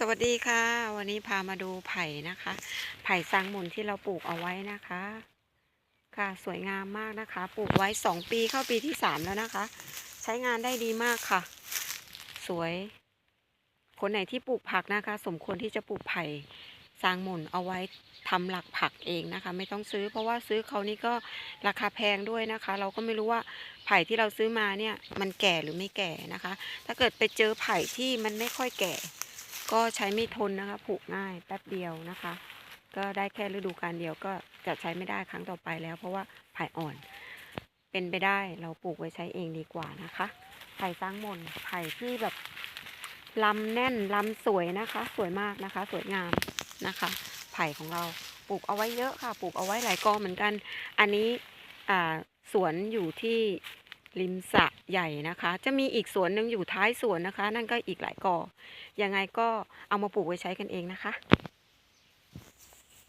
สวัสดีค่ะ วันนี้พามาดูไผ่นะคะ ไผ่สังหมุนที่เราปลูกเอาไว้นะคะ ค่ะสวยงามมากนะคะ ปลูกไว้สองปีเข้าปีที่สามแล้วนะคะ ใช้งานได้ดีมากค่ะ สวย คนไหนที่ปลูกผักนะคะ สมควรที่จะปลูกไผ่สางหมุนเอาไว้ทำหลักผักเองนะคะ ไม่ต้องซื้อ เพราะว่าซื้อเขานี่ก็ราคาแพงด้วยนะคะ เราก็ไม่รู้ว่าไผ่ที่เราซื้อมาเนี่ย มันแก่หรือไม่แก่นะคะ ถ้าเกิดไปเจอไผ่ที่มันไม่ค่อยแก่ ก็ใช้ไม่ทนนะคะผูกง่ายแป๊บเดียวนะคะ ก็ได้แค่ฤดูกาลเดียวก็จะใช้ไม่ได้ครั้งต่อไปแล้ว เพราะว่าไผ่อ่อน เป็นไปได้เราปลูกไว้ใช้เองดีกว่านะคะไผ่สร้างมนไผ่ที่แบบลำแน่นลำสวยนะคะ สวยมากนะคะ สวยงามนะคะ ไผ่ของเราปลูกเอาไว้เยอะค่ะ ปลูกเอาไว้หลายกอเหมือนกัน อันนี้สวนอยู่ที่ ริมสระใหญ่นะคะ จะมีอีกสวนหนึ่งอยู่ท้ายสวนนะคะ นั่นก็อีกหลายกอยังไงก็เอามาปลูกไว้ใช้กันเองนะคะ